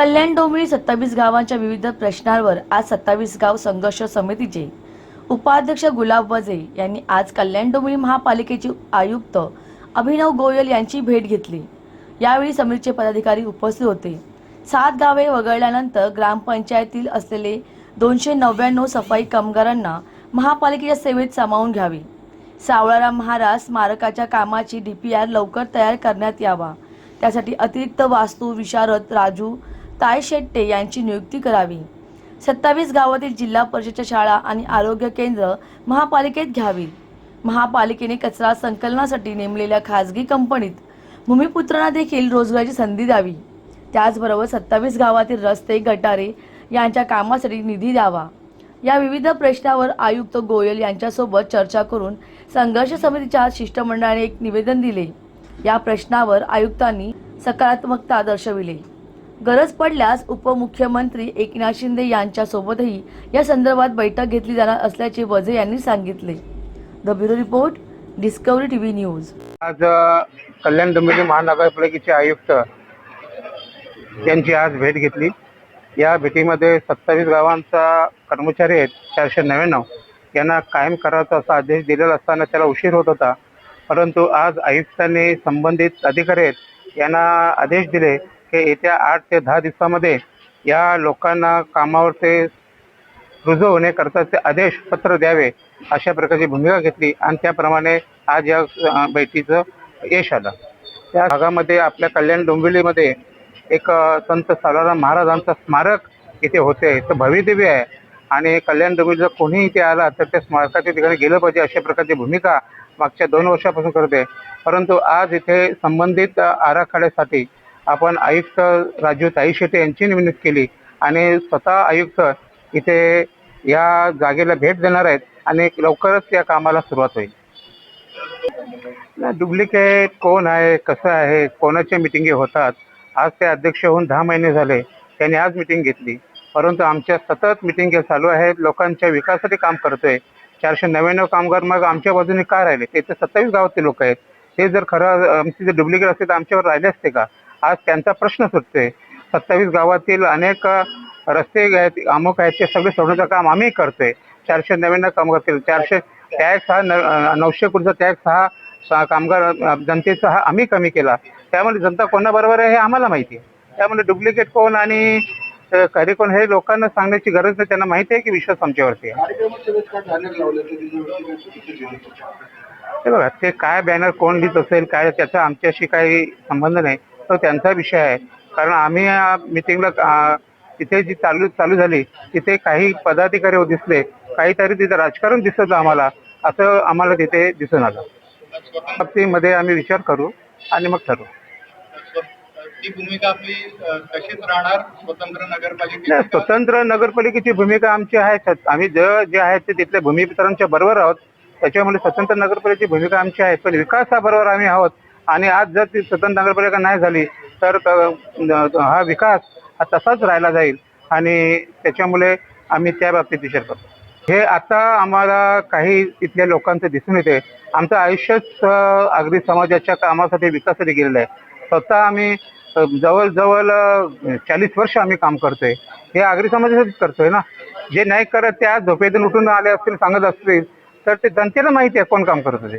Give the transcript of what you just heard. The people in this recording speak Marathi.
कल्याण डोंबिवली सत्तावीस गावांच्या विविध प्रश्नांवर आज सत्तावीस गाव संघर्ष समितीचे उपाध्यक्ष गुलाब वजे यांनी आज कल्याण डोंबिवली महापालिकेचे आयुक्त अभिनव गोयल यांची भेट घेतली. यावेळी समितीचे पदाधिकारी उपस्थित होते. सात गावे वगळल्यानंतर ग्रामपंचायतील असलेले दोनशे नव्याण्णव सफाई कामगारांना महापालिकेच्या सेवेत सामावून घ्यावे. सावळाराम महाराज स्मारकाच्या कामाची डी पी आर लवकर तयार करण्यात यावा. त्यासाठी अतिरिक्त वास्तू विशारद राजू तायशेट्टे यांची नियुक्ती करावी. सत्तावीस गावातील जिल्हा परिषदच्या शाळा आणि आरोग्य केंद्र महापालिकेत घ्यावी. महापालिकेने कचरा संकलनासाठी नेमलेल्या खासगी कंपनीत भूमिपुत्रांना देखील रोजगाराची संधी द्यावी. त्याचबरोबर सत्तावीस गावातील रस्ते गटारे यांच्या कामासाठी निधी द्यावा. या विविध प्रश्नावर आयुक्त गोयल यांच्यासोबत चर्चा करून संघर्ष समितीच्या शिष्टमंडळाने एक निवेदन दिले. या प्रश्नावर आयुक्तांनी सकारात्मकता दर्शविली. गरज पडल्यास उपमुख्यमंत्री एकनाथ शिंदे यांच्यासोबतही या संदर्भात बैठक घेतली जाणार असल्याचे वझे यांनी सांगितले. The bureau report Discovery TV news. आज कल्याण डोंबिवली महानगरपालिकेचे आयुक्त यांची आज भेट घेतली. या भेटीमध्ये सत्तावीस गावांचा कर्मचारी आहेत चारशे नव्याण्णव. यांना कायम करायचा असा आदेश दिलेला असताना त्याला उशीर होत होता. परंतु आज आयुक्तांनी संबंधित अधिकारी आहेत यांना आदेश दिले हे येत्या आठ ते दहा दिवसामध्ये या लोकांना कामावर ते रुजू होण्याकरताचे आदेश पत्र द्यावे अशा प्रकारची भूमिका घेतली आणि त्याप्रमाणे आज या बैठकीचं यश आलं. त्या भागामध्ये आपल्या कल्याण डोंबिवलीमध्ये एक संत सालाराम महाराजांचं स्मारक इथे होते. तर भव्यदिव्य आहे आणि कल्याण डोंबिवलीचा कोणीही इथे आला तर त्या स्मारकाच्या ठिकाणी गेलं पाहिजे अशा प्रकारची भूमिका मागच्या दोन वर्षापासून करते. परंतु आज इथे संबंधित आराखड्यासाठी आपण आयुक्त राजू ताई शेटे यांची नेमणूक केली आणि स्वतः आयुक्त इथे या जागेला भेट देणार आहेत आणि लवकरच या कामाला सुरुवात होईल. डुप्लिकेट कोण आहे कसं आहे कोणाच्या मिटिंगी होतात? आज ते अध्यक्ष होऊन दहा महिने झाले त्यांनी आज मिटिंग घेतली. परंतु आमच्या सतत मिटिंग चालू आहेत लोकांच्या विकासासाठी काम करतोय. चारशे नव्याण्णव कामगार मग आमच्या बाजूने का राहिले? ते तर सत्तावीस गावातले लोक आहेत. ते जर खरं आमचे जर डुप्लिकेट असते तर आमच्यावर राहिले असते का? आज त्यांचा प्रश्न सुटतोय. सत्तावीस गावातील अनेक रस्ते आहेत अमुक आहेत ते सगळे सोडण्याचं काम आम्ही करतोय. चारशे नव्याण्णव कामगार केले चारशे टॅक्स हा नऊशे कोटीचा टॅक्स हा कामगार जनतेचा हा आम्ही कमी केला. त्यामुळे जनता कोणाबरोबर आहे हे आम्हाला माहिती आहे. त्यामुळे डुप्लिकेट कोण आणि अ, खरे कोण हे लोकांना सांगण्याची गरज नाही त्यांना माहिती आहे की विश्वास आमच्यावरती आहे. बघा ते काय बॅनर कोण लिहित असेल काय त्याचा आमच्याशी काही संबंध नाही. तो त्यांचा विषय आहे. कारण आम्ही या मिटिंगला तिथे जी चालू चालू झाली तिथे काही पदाधिकारी हो दिसले काहीतरी तिथे राजकारण दिसत आम्हाला असं आम्हाला तिथे दिसून आलं. बाबतीमध्ये आम्ही विचार करू आणि मग ठरवू. ती भूमिका आपली अ, तशीच राहणार? स्वतंत्र नगरपालिकेची नाही, स्वतंत्र नगरपालिकेची भूमिका आमची आहे आम्ही ज जे आहेत ते तिथल्या भूमिपुत्रांच्या बरोबर आहोत. त्याच्यामुळे स्वतंत्र नगरपालिकेची भूमिका आमची आहे पण विकासाबरोबर आम्ही आहोत. आणि आज जर ती सदन नगरपालिका नाही झाली तर हा विकास हा तसाच राहिला जाईल आणि त्याच्यामुळे आम्ही त्या बाबतीत विचार करतो. हे आता आम्हाला काही इथल्या लोकांचं दिसून येते. आमचं आयुष्यच अं, आगरी समाजाच्या कामासाठी विकासासाठी गेलेलं आहे. स्वतः आम्ही जवळजवळ चाळीस वर्ष आम्ही काम करतोय. हे आगरी समाजासाठीच करतोय ना? जे नाही करत ते आज झोपेतून उठून आले असतील सांगत असतील तर ते जनतेला माहिती आहे कोण काम करत होते.